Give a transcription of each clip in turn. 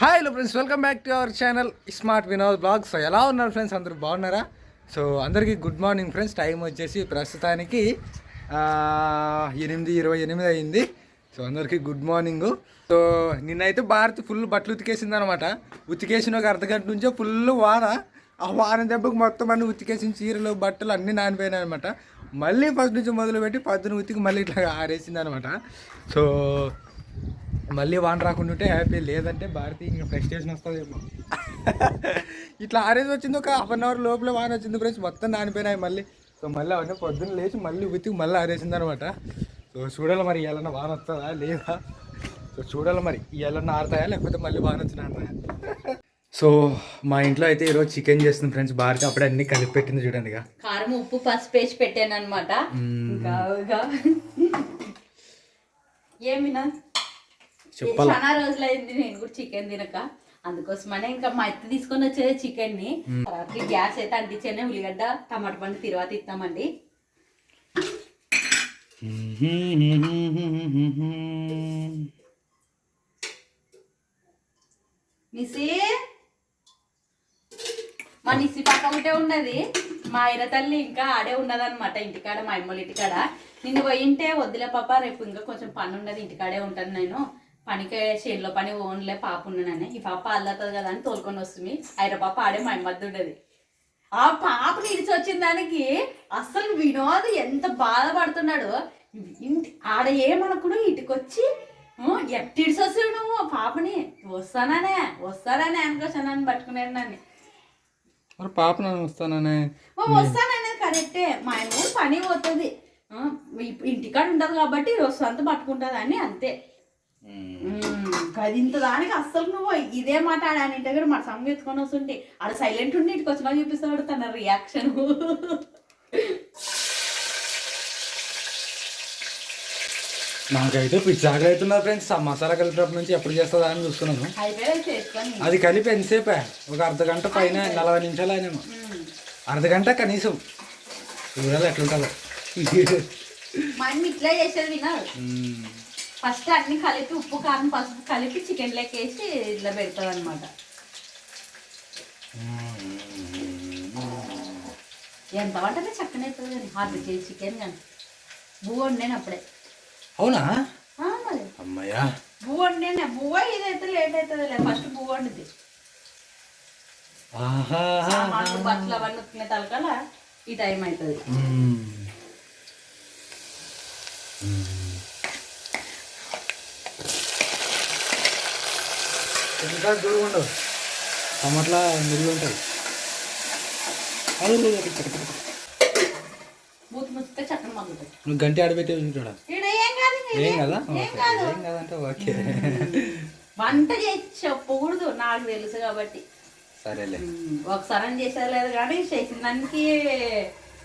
Hi hello friends welcome back to our channel smart Vinod blog so ఎలా ఉన్నారు friends అందరూ బాగున్నారా? So అందరికీ గుడ్ మార్నింగ్ ఫ్రెండ్స్ టైం వచ్చేసి ప్రస్తుతానికి ఎనిమిది ఇరవై ఎనిమిది అయింది. సో అందరికీ గుడ్ మార్నింగ్ సో నిన్నైతే భారత్ ఫుల్ బట్టలు ఉతికేసింది అనమాట ఉతికేసిన ఒక అర్ధగంట నుంచో నుంచే ఫుల్ వాన. ఆ వాన దెబ్బకు మొత్తం అన్ని ఉతికేసిన చీరలు బట్టలు అన్నీ నానిపోయినాయి అనమాట మళ్ళీ ఫస్ట్ నుంచి మొదలుపెట్టి పద్దున ఉతికి మళ్ళీ ఇట్లా ఆరేసింది అనమాట సో మళ్ళీ వాన రాకుండా ఉంటే హ్యాపీ లేదంటే భారతి ఇంకా ఫ్రస్ట్రేషన్ వస్తుందేమో. ఇట్లా ఆరేజ్ వచ్చింది ఒక హాఫ్ అన్ అవర్ లోపల వాన వచ్చింది ఫ్రెండ్స్ మొత్తం నానిపోయినాయి మళ్ళీ. సో మళ్ళీ అవన్నీ పొద్దున్న లేచి మళ్ళీ ఉతికి మళ్ళీ ఆరేసింది అనమాట సో చూడాలి మరి ఇవాళ వాన వస్తుందా లేదా? సో చూడాలి మరి ఇవాళ ఆరుతాయా లేకపోతే మళ్ళీ వాన వచ్చిన సో మా ఇంట్లో అయితే ఈరోజు చికెన్ చేస్తుంది ఫ్రెండ్స్ భారతి అప్పుడే అన్ని కలిపి పెట్టింది చూడండి కారం ఉప్పు పసుపు వేసి పెట్టాను అనమాట ఏమినా చెప్పాలా? చాలా రోజులైంది నేను కూడా చికెన్ తినక. అందుకోసమనే ఇంకా మా అత్త తీసుకొని వచ్చేది చికెన్ని. తర్వాత గ్యాస్ అయితే అంటించానే ఉల్లిగడ్డ టమాటా పండు తిరువాత ఇస్తామండి. నిసి? మా నిసి పక్క ఒకటే ఉన్నది. మా ఆయన తల్లి ఇంకా ఆడే ఉన్నదన్నమాట ఇంటికాడ మా అమ్మల ఇంటికాడ. నిన్ను పోయింటే వద్దులే పాప రేపు ఇంకా కొంచెం పని ఉన్నది ఇంటికాడే ఉంటాను నేను. పనికి చేనులో పని ఓన్లే పాప ఉన్నానని ఈ పాప అల్లతుంది కదా అని తోలుకొని వస్తుంది. ఆయన పాప ఆడే మా అమ్మద్దు ఉండదు ఆ పాప నిడిచి వచ్చిన దానికి అస్సలు వినోద్ ఎంత బాధపడుతున్నాడు. ఇంటి ఆడ ఏమనుకుడు ఇంటికొచ్చి ఎట్టిడిచి వస్తావు నువ్వు? ఆ పాపని వస్తాననే వస్తాననే అనుకోసానని పట్టుకున్నాడు నన్ను. మరి పాప నన్ను వస్తాననే? ఓ వస్తాననేది కరెక్టే. మా ఆయన పని పోతుంది. ఇంటికాడ ఉండదు కాబట్టి సొంత పట్టుకుంటుంది అని అంతే. ఇంత దానికి అస్సలు నువ్వు ఇదే మాట ఆడ ఇంటి దగ్గర మన సంగ ఎత్తుకొని వస్తుంటే ఆడ సైలెంట్ ఉండి ఇంటికి వచ్చినా చూపిస్తాడు తన రియాక్షన్ నాకైతే పిచ్చి ఆకలి అవుతున్నా ఫ్రెండ్స్. ఆ మసాలా కలిపినప్పటి నుంచి ఎప్పుడు చేస్తుందా అని చూస్తున్నాను. అది కలిపి ఎంతసేపే? ఒక అర్ధ గంట పైన నలభై నిమిషాలు అయినేమో. ఉమ్. అర్ధ గంట కనీసం. చూడాలి ఎట్లుంటుందో. మా ఇట్లా చేసేది వినాలి. ఫస్ట్ అన్ని కలిపి ఉప్పు కారం పసుపు కలిపి చికెన్ లెక్క వేసి ఇట్లా పెడతాది అనమాట ఎంత వంటనే చక్కనే అవుతుంది కానీ హార్డ్ కేజీ చికెన్ కానీ. బువ్వ వండాను అప్పుడే. అవునా? మరి. అమ్మయ్యా. బువ్వ వండాను బువ్వ ఇదైతే లేట్ అవుతుంది ఫస్ట్ బువ్వ సామాన్లు బట్టలు అవన్నీ ఉత్తుకునే తలకల ఈ టైం అవుతుంది ఇంకా దూరం ఉండవు. టమాట్లా మిరిగి ఉంటాయి నువ్వు గంటి ఆడబెట్టే ఈడ ఏం కాదు ఏం కదంటే ఓకే. వంట చేసి చెప్పకూడదు నాకు తెలుసు కాబట్టి. సరేలే. ఒకసారి చేసేది లేదు కానీ చేసిన దానికి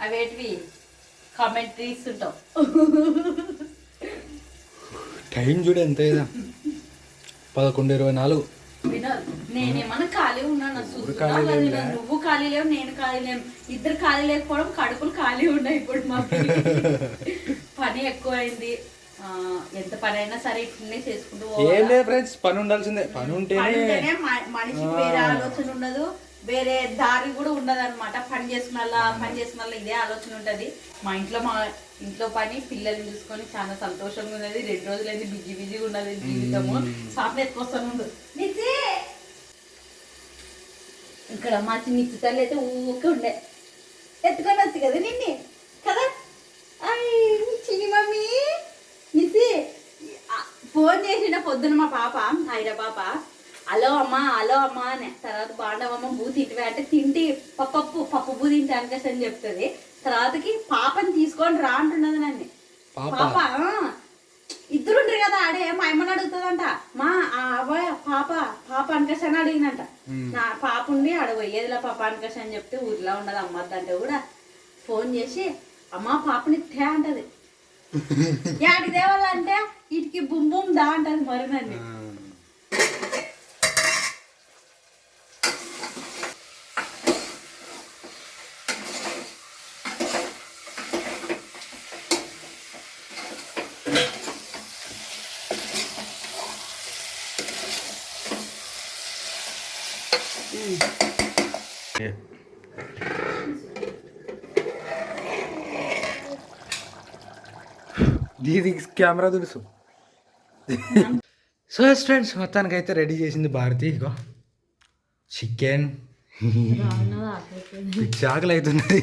అవేటివి కామెంట్ ఇస్తుంటావు టైం చూడు ఎంత పదకొండు ఇరవై నాలుగు. నేనేమన్నా ఖాళీ ఉన్నాను చూస్తున్నా. నువ్వు ఖాళీ లేవు నేను ఖాళీ లేను. ఇద్దరు ఖాళీ లేకపోవడం కడుపులు ఖాళీ ఉన్నాయి ఇప్పుడు మాకు పని ఎక్కువైంది. ఆ, ఎంత పని అయినా సరే ఇట్లనే చేసుకుంటూ ఏం. లేదు ఫ్రెండ్స్ పని ఉండాల్సిందే. పని పని ఉంటేనే ఉంటేనే మ- మనిషికి వేరే ఆలోచన ఉండదు. వేరే దారి కూడా ఉండదు అనమాట పని చేసుకున్న పని చేసుకున్న ఇదే ఆలోచన ఉంటది. మా ఇంట్లో మా ఇంట్లో పని పిల్లల్ని చూసుకొని చాలా సంతోషంగా ఉన్నది. రెండు రోజులైంది బిజీ బిజీగా ఉన్నది జీవితము. ఉండు. నిత్తి! ఇక్కడ మా నిత్తి తల్లి అయితే ఊకే ఉండే. ఎత్తుకొని వచ్చి కదా నిన్ని? కదా? చిన్ని మమ్మీ. నిసి ఫోన్ చేసిన పొద్దున మా పాప హైరా పాప. హలో అమ్మా హలో అమ్మా అని. తర్వాత బాగుండవమ్మ బూ తింటివే అంటే తింటి పప్పు పప్పు బూ తింటే అనకేసి అని చెప్తుంది. తర్వాతకి పాపని తీసుకొని రా అంటున్నది నన్ను. పాప? ఇద్దరుండ్రు కదా ఆడే మా అమ్మని అడుగుతుందంట. మా ఆ అబ్బాయి పాప పాప అనకష్ అని అడిగినంట నా పాప ఉండి ఆడ పోయేదిలా పాప అనకష్ అని చెప్తే ఊర్లో ఉండదు అమ్మద్దంటే కూడా ఫోన్ చేసి అమ్మ పాపని తే అంటది. యాడి దేవాలంటే ఇటుకి బుమ్ బుమ్ దా అంటది మరి నన్ను దీది కెమెరా తెలుసు సో ఫ్రెండ్స్ మొత్తానికి అయితే రెడీ చేసింది భారతి ఇగో. చికెన్ చాకలి అవుతున్నది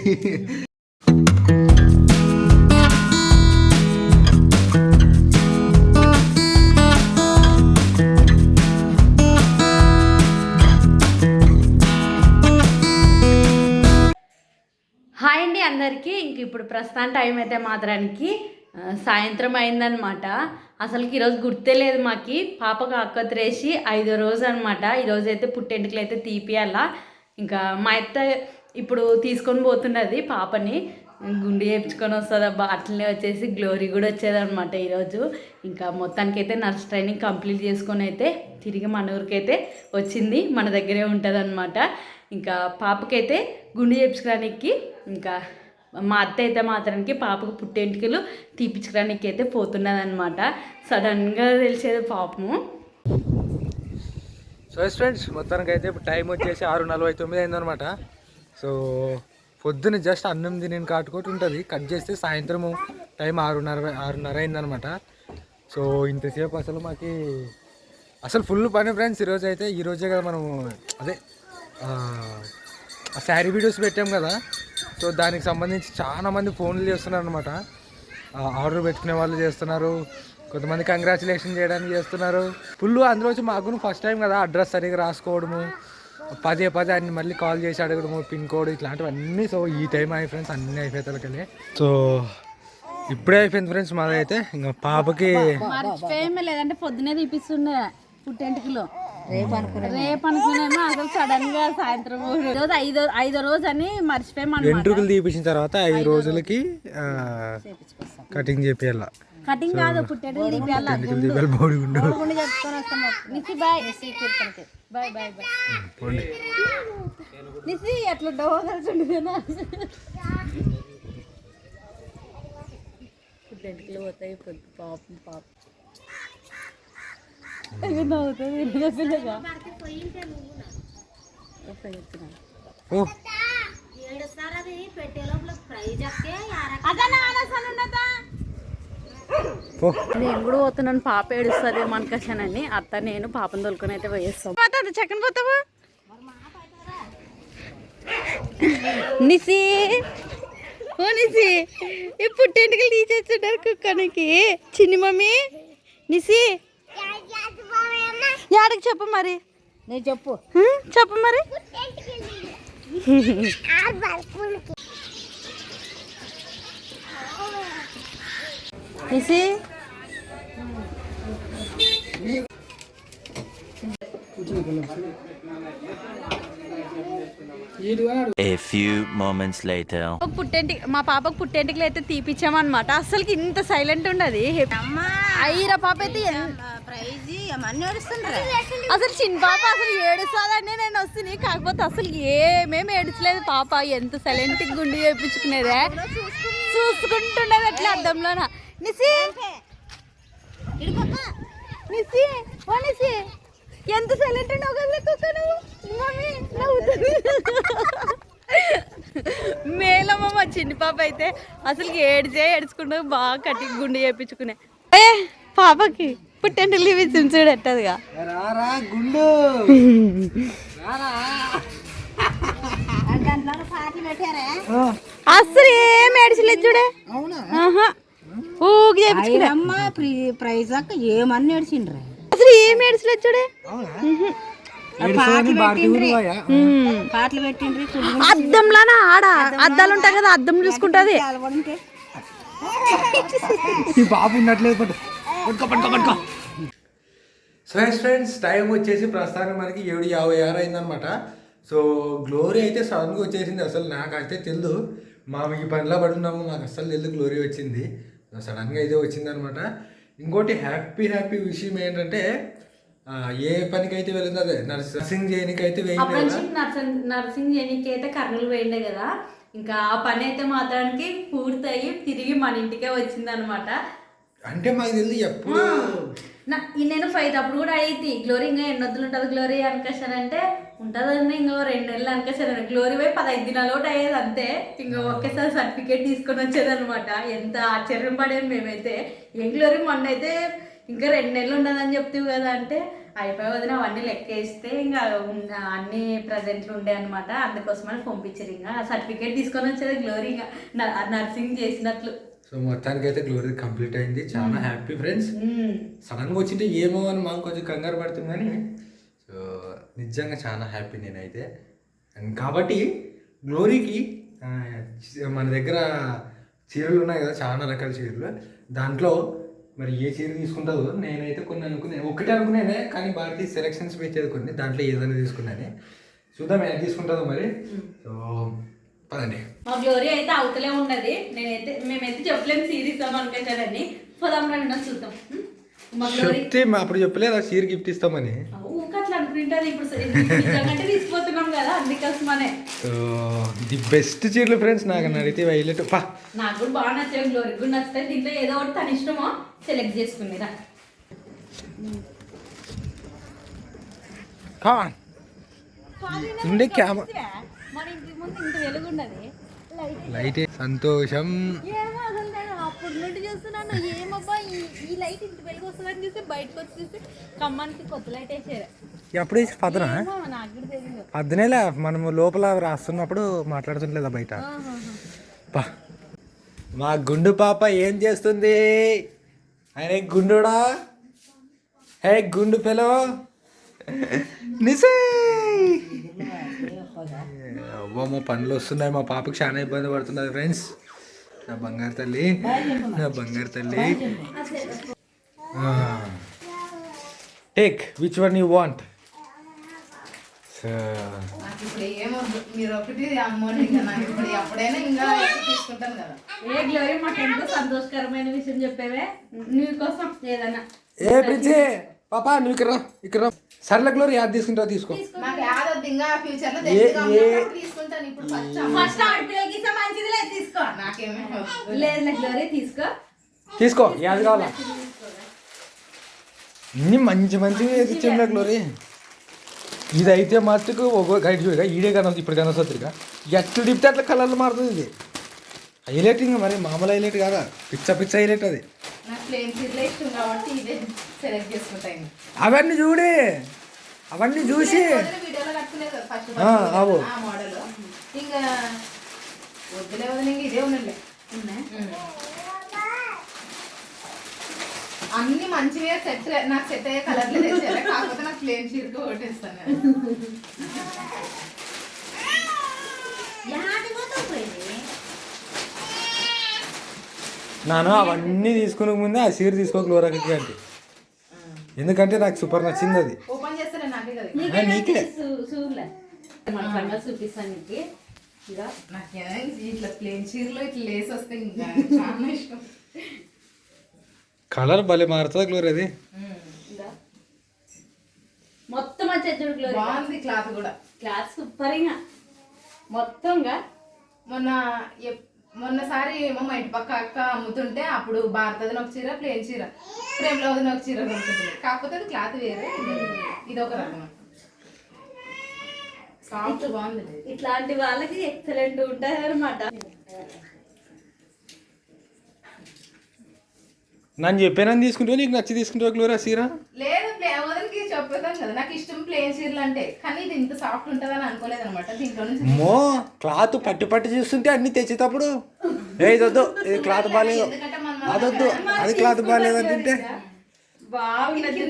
అందరికీ ఇంక ఇప్పుడు ప్రస్తుతం టైం అయితే మాత్రానికి సాయంత్రం అయిందనమాట అసలుకి ఈరోజు గుర్తే లేదు మాకి. పాపకు అక్కత్రేసి ఐదో రోజు అనమాట ఈరోజు అయితే పుట్టెంటుకలు అయితే తీపియాల. ఇంకా మా అత్త ఇప్పుడు తీసుకొని పోతున్నది పాపని. గుండి చేయించుకొని వస్తుంది అబ్బా అట్లనే వచ్చేసి గ్లోరీ కూడా వచ్చేదన్నమాట ఈరోజు ఇంకా మొత్తానికి అయితే నర్స్ ట్రైనింగ్ కంప్లీట్ చేసుకొని అయితే తిరిగి మన ఊరికైతే వచ్చింది. మన దగ్గరే ఉంటుంది ఇంకా పాపకైతే గుండి చేయించుకోవడానికి ఇంకా మా అత్త అయితే మాత్రానికి పాపకు పుట్టేంటికలు తీపించుకోవడానికి అయితే పోతున్నది అనమాట సడన్గా తెలిసేది పాపము. సో ఫ్రెండ్స్ మొత్తానికి అయితే ఇప్పుడు టైం వచ్చేసి ఆరు నలభై తొమ్మిది అయిందనమాట సో పొద్దున జస్ట్ అన్నం తిని కాటుకోటి ఉంటుంది. కట్ చేస్తే సాయంత్రము టైం ఆరున్నర ఆరున్నర అయిందనమాట సో ఇంతసేపు అసలు మాకి అసలు ఫుల్ పని ఫ్రెండ్స్ ఈరోజు అయితే ఈరోజే కదా మనం అదే ఆ శారీ వీడియోస్ పెట్టాం కదా. సో దానికి సంబంధించి చాలా మంది ఫోన్లు చేస్తున్నారు అనమాట ఆర్డర్ పెట్టుకునే వాళ్ళు చేస్తున్నారు. కొంతమంది కంగ్రాచులేషన్ చేయడానికి చేస్తున్నారు. ఫుల్ అందులో వచ్చి మాకు ఫస్ట్ టైం కదా అడ్రస్ సరిగ్గా రాసుకోవడము. పదే పదే అన్ని మళ్ళీ కాల్ చేసి అడగడము పిన్ కోడ్ ఇట్లాంటివన్నీ. సో ఈ టైం అయ్యి ఫ్రెండ్స్ అన్నీ అయిపోతాయి సో ఇప్పుడే అయిపోయింది ఫ్రెండ్స్ మాదైతే. ఇంకా పాపకి లేదంటే పొద్దునే తీపిస్తుండే పుట్టెంటుకలు. రేపు అనుకునే రేపు అనుకునేమో అసలు సడన్గా సాయంత్రం రోజు ఐదో ఐదో రోజు అని మర్చిపోయామన్నమాట వెంట్రుకలు తీపించిన తర్వాత ఐదు రోజులకి కటింగ్ చేపియాల. కటింగ్ కాదు పుట్టెంటుకలు తీపియాల వెంట్రుకలు తీపియాలి బోడి గుండు. గుండు చెప్పుకొని వస్తాం నిసి బాయ్. నిసి బాయ్ బాయ్ బాయ్. పోండి. నిసి అట్లా డోగలుచుండేనా పుట్టెంటుకలు పోతాయి పొద్దు పాపం పాపం అయ్యో నవ్వుతుంది నిజ పిల్లగా ఓ పో నేను కూడా పోతున్నాను పాప ఏడుస్తుంది మనకశానని అత్త నేను పాపను తోలుకొని అయితే పోయేస్తాం. చక్కని పోతావా? నిసి! ఓ నిసి ఈ పుట్టెంటుకలు తీసేస్తుంటారు కుక్కనికి. చిన్ని మమ్మీ నిసి! యాడికి చెప్పు మరి. నేను చెప్పు. చెప్పు మరి. నిసి A few moments later. ఒక పుట్టెంటి మా పాపకు పుట్టెంటికలు అయితే తీపిచ్చామన్నమాట. అసలుకి ఇంత సైలెంట్ ఉండదు. అయ్యరా పాప అయితే అసలు చిన్న పాప అసలు ఏడుస్తుందండి నేను వస్తుంది కాకపోతే అసలు ఏమేమి ఏడుచలేదు పాప. ఎంత సైలెంట్ గుండి చేయించుకునేదే చూసుకుంటుండేది అట్లా అద్దంలోన. నిసి నిసి ఓ నిసి ఎంత సైలెంట్ ఉన్నావు కదా కుక్క నువ్వు? మమ్మీ నవ్వుతుంది. మేలమ్మ మా చిన్ని పాప అయితే అసలు ఏడ్చే ఏడ్చుకుంటూ బాగా కట్టి గుండు చేయించుకునే ఏ పాపకి పుట్టంటి లీవ్ ఇచ్చింది చూడు ఎట్టదుగా రారా. గుండు అసలు ఏం ఏడ్చలేదు చూడే. అవునా? ఆహా. ఊగి చేయించుకునే అమ్మ ప్రైజ్ అక్క ఏమన్నా ఏడిచిండ్రా? అసలు ఏం ఏడ్చలేదు చూడే అద్దంలానా ఆడ? అద్దాలు ఉంటాయి కదా అద్దం చూసుకుంటది. బాబు ఉన్నట్లేదు సో ఫ్రెండ్స్ టైం వచ్చేసి ప్రస్తుతానికి మనకి ఏడు యాభై ఆరు అయిందనమాట సో గ్లోరీ అయితే సడన్గా వచ్చేసింది అసలు నాకైతే తెలియదు మా ఈ పనిలో పడున్నాము నాకు అసలు తెలియదు గ్లోరీ వచ్చింది. సడన్గా అయితే వచ్చిందనమాట ఇంకోటి హ్యాపీ హ్యాపీ విషయం ఏంటంటే ఏ పనికి అయితే వెళ్ళిందో అదే నర్సింగ్ అయితే అప్రెంటిషిప్ నర్సింగ్ నర్సింగ్ అయితే కర్నూలు పోయిండే కదా. ఇంకా ఆ పని అయితే మాత్రానికి పూర్తయి తిరిగి మన ఇంటికే వచ్చింది అనమాట అంటే మాకు తెలియదు ఎప్పుడు. నేను ఫైవ్ అప్పుడు కూడా అడిగితే గ్లోరీ ఇంకా ఎన్ని వద్దులు ఉంటుంది గ్లోరీ? అనుకోసానంటే ఉంటుందండి ఇంకో రెండు నెలలు అనుకోసాను గ్లోరీ పోయి పదహైదు దినాలు ఒకటి అయ్యేది అంతే. ఇంకా ఒకేసారి సర్టిఫికేట్ తీసుకొని వచ్చేది అనమాట ఎంత ఆశ్చర్యం పడేది మేమైతే. ఏం గ్లోరీ మొన్న అయితే ఇంకా రెండు నెలలు ఉండదని చెప్తావు కదా అంటే అయిపోయి వదిన అవన్నీ లెక్కేస్తే ఇంకా అన్ని ప్రజెంట్లు ఉండే అనమాట అందుకోసమని పంపించారు ఇంకా. సర్టిఫికేట్ తీసుకొని వచ్చేది గ్లోరీ ఇంకా. నర్సింగ్ చేసినట్లు. సో మొత్తానికి అయితే గ్లోరీ కంప్లీట్ అయింది. చాలా హ్యాపీ ఫ్రెండ్స్. సడన్గా వచ్చింటే ఏమో అని మాకు కొంచెం కంగారు పడుతుంది కానీ సో నిజంగా చాలా హ్యాపీ నేనైతే. అండ్ కాబట్టి గ్లోరీకి మన దగ్గర చీరలు ఉన్నాయి కదా చాలా రకాల చీరలు. దాంట్లో మరి ఏ చీర తీసుకుంటుందో నేనైతే కొన్ని అనుకున్నాను ఒకటి అనుకున్నానే కానీ భారతీయ సెలక్షన్స్ పెట్టేది కొన్ని. దాంట్లో ఏదైనా తీసుకున్నానే. చూద్దాం ఏది తీసుకుంటుందో మరి. సో పదండి. మా గ్లోరీ అయితే అవతలే ఉన్నది. నేనైతే మేమైతే చెప్పలేము సిరీస్ అనుకుంటారని పోదాం రండి చూద్దాం. గ్లోరీ మా అప్పుడు చెప్పలేదు ఆ చీర గిఫ్ట్ ఇస్తామని. ఇప్పుడు తీసుకుపోతున్నాం కదా అందుకోసమనే. ది బెస్ట్ చీరలు ఫ్రెండ్స్ నాకు అడిగితే వైలెట్ పా. నాకు కూడా బాగా నచ్చాయి గ్లోరీ కూడా నచ్చుతాయి. దీంట్లో ఏదో ఒకటి తన ఇష్టమో సెలెక్ట్ చేసుకుందిరా కాన్ ఉండే క్యామ మన ఇంటి ముందు ఇంత వెలుగున్నది లైట్ సంతోషం అప్పుడు నుండి చూస్తున్నాను. ఏమబ్బా ఈ ఈ లైట్ ఇంత వెలుగు వస్తుందని చూస్తే బయటకు వచ్చి చూస్తే కమ్మానికి కొత్త లైట్ వేసారు. ఎప్పుడు పదన? పద్దనేలా మనము లోపల రాస్తున్నప్పుడు మాట్లాడుతుండలేదా బయట? పా. మా గుండు పాప ఏం చేస్తుంది? ఆయన గుండుడా? హే గుండు పెలో నిసే. మా పండ్లు వస్తున్నాయి. మా పాపకి చాలా ఇబ్బంది పడుతున్నది ఫ్రెండ్స్. నా బంగారు తల్లి నా బంగారు తల్లి. Take which one you want నాకు ఇప్పుడు ఏమొద్దు మీరు ఒకటి అమ్మోని ఇంకా నాకు ఇప్పుడు ఎప్పుడైనా ఇంకా ఎక్కువ తీసుకుంటాను కదా. ఏ గ్లోరీ మాకు ఎంతో సంతోషకరమైన విషయం చెప్పేవే? నీ కోసం ఏదైనా. ఏ ప్రిన్సీ పాపా నువ్వు ఇక్కడ రా ఇక్కడ రా. సర్లే గ్లోరీ యాద్ తీసుకుంటావు తీసుకో. నాకు యాదొద్దు ఇంకా ఫ్యూచర్లో ఏ- దగ్గరగా ఏ- ఉన్నప్పుడు తీసుకుంటాను ఇప్పుడు ఫస్ట్ ఫస్ట్ ఆడపిల్లలకి ఇస్తే మంచిది లేదు తీసుకో. నాకేమీ లేదు లేదు గ్లోరీ తీసుకో. తీసుకో యాద్ కావాలా? ఇన్ని మంచి మంచి ఇచ్చిందా గ్లోరీ. ఇదైతే మట్టుకు ఒక గైడ్ చూడగా ఈడే కన ఇప్పుడు కనసత్రిగా ఎట్లు డిప్తే అట్లా కలర్లు మారుతుంది ఇది. హైలైట్ ఇంకా మరి మామూలు హైలైట్ కాదా? పిచ్చ పిచ్చ హైలైట్ అది. అవన్నీ చూడే. అవన్నీ చూసి. అవు. ఇంకా వద్దులే వదిలే ఇంకా ఇదే ఉన్నలే అన్ని మంచివే సెట్ నాకు సెట్ అయ్యే కలర్లే తెచ్చారు కాకపోతే నాకు ప్లేన్ చీరకి ఓటేస్తాను నాను అవన్నీ తీసుకునే ముందే ఆ చీర తీసుకో గ్లోరాకి అంటే. ఎందుకంటే నాకు సూపర్ నచ్చింది అది. ఓపెన్ చేస్తారే నాకే నీకే. చూడలే మన సంగతి చూపిస్తాను నీకు. ఇక నాకేనా ఇట్లా ప్లేన్ చీరలో ఇట్లా లేస్ వస్తే ఇంకా చాలా ఇష్టం. కలర్ భలే మారుతుంది గ్లోరీ అది? మొత్తం వచ్చేది గ్లోరీ బాగుంది క్లాత్ కూడా. క్లాస్ సూపర్ ఇంకా మొత్తంగా మొన్న మొన్నసారి ఏమో మా ఇంటి పక్క అక్క అమ్ముతుంటే అప్పుడు భారతదిన ఒక చీర ప్లేన్ చీర. ప్రేమలోదిన ఒక చీర దొరుకుతుంది. కాకపోతే అది క్లాత్ వేరే. ఇది ఒక రకం. సాఫ్ట్ బాగుంది. ఇట్లాంటి వాళ్ళకి ఎక్సలెంట్ ఉంటుంది అనమాట నన్ను చెప్పానని తీసుకుంటావు? నీకు నచ్చి తీసుకుంటావు గ్లోరీ చీర లేదు ప్లే వదిలికి చెప్పేదాం కదా. నాకు ఇష్టం ప్లేన్ చీరలు అంటే. కానీ ఇది ఇంత సాఫ్ట్ ఉంటుందని అనుకోలేదు అనమాట దీంట్లో నుంచి మో క్లాత్ పట్టి పట్టి చూస్తుంటే అన్ని తెచ్చేటప్పుడు. ఏ ఇదొద్దు ఇది క్లాత్ బాగాలేదు. అదొద్దు అది క్లాత్ బాగాలేదు అని తింటే బాగున్నది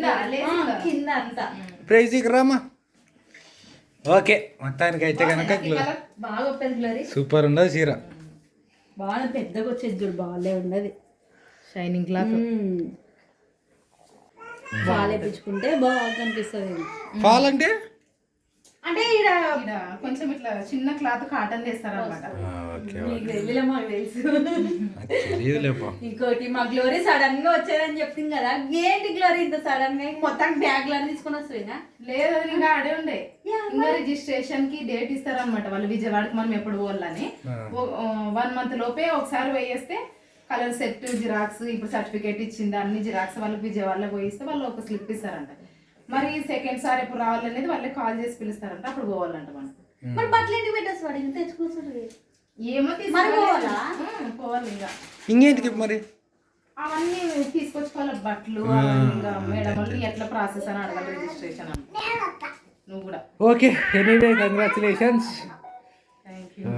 కింద, అంతా. రామా? ఓకే మొత్తానికి అయితే కనుక సూపర్ ఉండదు చీర బాగా పెద్దగా వచ్చేది చూడు బాగాలే ఉన్నది. షైనింగ్ క్లాత్ బాగా వేపించుకుంటే బాగా కనిపిస్తుంది ఫాల్ అంటే? అంటే ఇక్కడ కొంచెం ఇట్లా చిన్న క్లాత్ కాటన్ వేస్తారు అనమాట తెలియదులేపా. ఇంకోటి మా గ్లోరీ సడన్గా వచ్చేదని చెప్పింది కదా. ఏంటి గ్లోరీ ఇంత సడన్గా మొత్తం బ్యాగ్ లా తీసుకొని వస్తుందా లేదు ఇంకా ఆడే ఉండే. ఇంకా రిజిస్ట్రేషన్కి డేట్ ఇస్తారన్నమాట వాళ్ళు. విజయవాడకి మనం ఎప్పుడు పోవాలని. వన్ మంత్ లోపే ఒకసారి వేయేస్తే కలర్ సెట్ జిరాక్స్ ఇప్పుడు సర్టిఫికేట్ ఇచ్చింది అన్ని జిరాక్స్ వాళ్ళకి విజయవాడలో పోయిస్తే వాళ్ళు ఒక స్లిప్ ఇస్తారంట. మరి సెకండ్ సారి ఎప్పుడు రావాలనేది వాళ్ళే కాల్ చేసి పిలుస్తారంట అప్పుడు పోవాలంట మనం మరి బట్టలు ఇంత తెచ్చుకోవచ్చు ఏమో తీసుకోవాలి పోవాలా? ఇంకా. ఇంకేంటికి మరి? అవన్నీ తీసుకొచ్చుకోవాలి బట్టలు ఇంకా మేడం ఎట్లా ప్రాసెస్ అని అడగాలి రిజిస్ట్రేషన్ నువ్వు కూడా. Okay anyway congratulations thank you